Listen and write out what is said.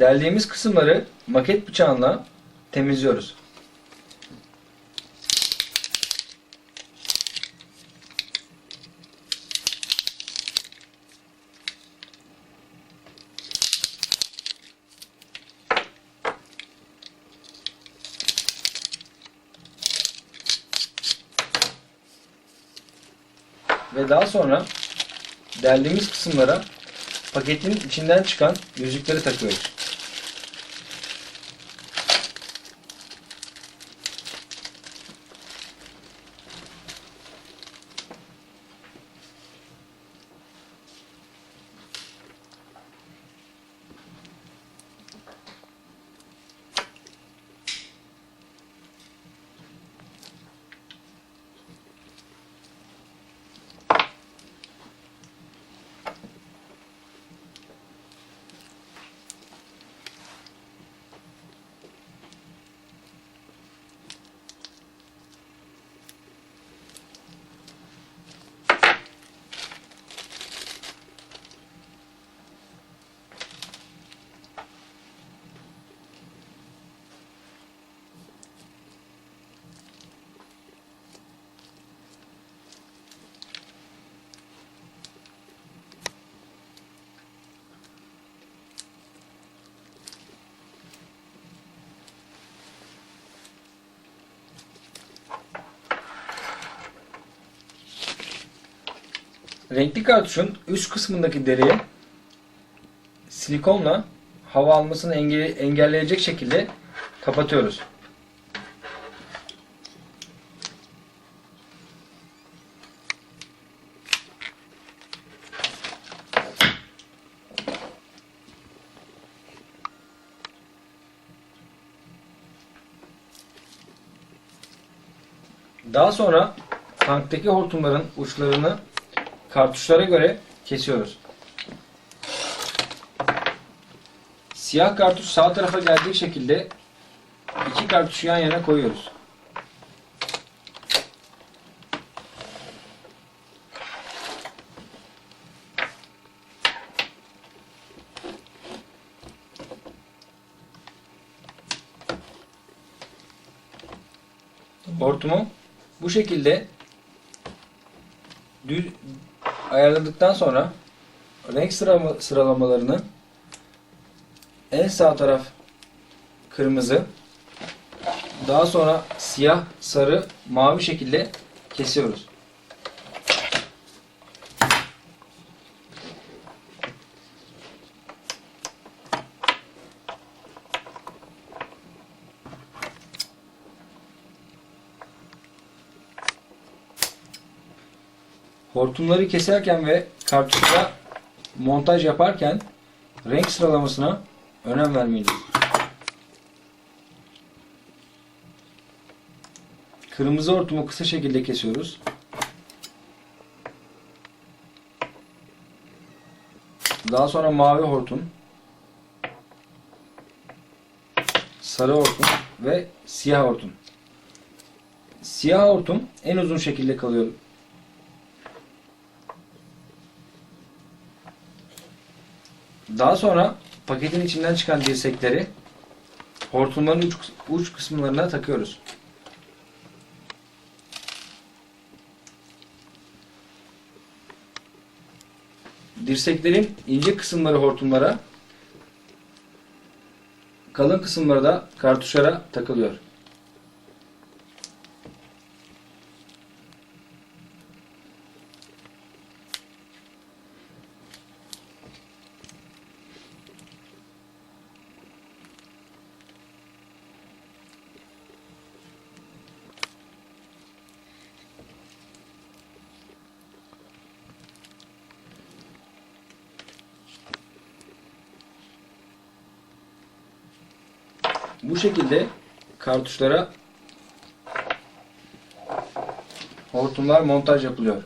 deldiğimiz kısımları maket bıçağıyla temizliyoruz. Ve daha sonra deldiğimiz kısımlara paketin içinden çıkan yüzükleri takıyoruz. Renkli kartuşun üst kısmındaki deriye silikonla hava almasını enge- engelleyecek şekilde kapatıyoruz. Daha sonra tanktaki hortumların uçlarını kartuşlara göre kesiyoruz. Siyah kartuş sağ tarafa geldiği şekilde iki kartuşu yan yana koyuyoruz. Hortumu bu şekilde düz ayarladıktan sonra renk sıralama, sıralamalarını en sağ taraf kırmızı daha sonra siyah, sarı, mavi şekilde kesiyoruz. Hortumları keserken ve kartuşa montaj yaparken renk sıralamasına önem vermeliyiz. Kırmızı hortumu kısa şekilde kesiyoruz. Daha sonra mavi hortum, sarı hortum ve siyah hortum. Siyah hortum en uzun şekilde kalıyor Daha sonra paketin içinden çıkan dirsekleri hortumların uç, uç kısımlarına takıyoruz. Dirseklerin ince kısımları hortumlara, kalın kısımları da kartuşlara takılıyor. Bu şekilde kartuşlara hortumlar montaj yapılıyor.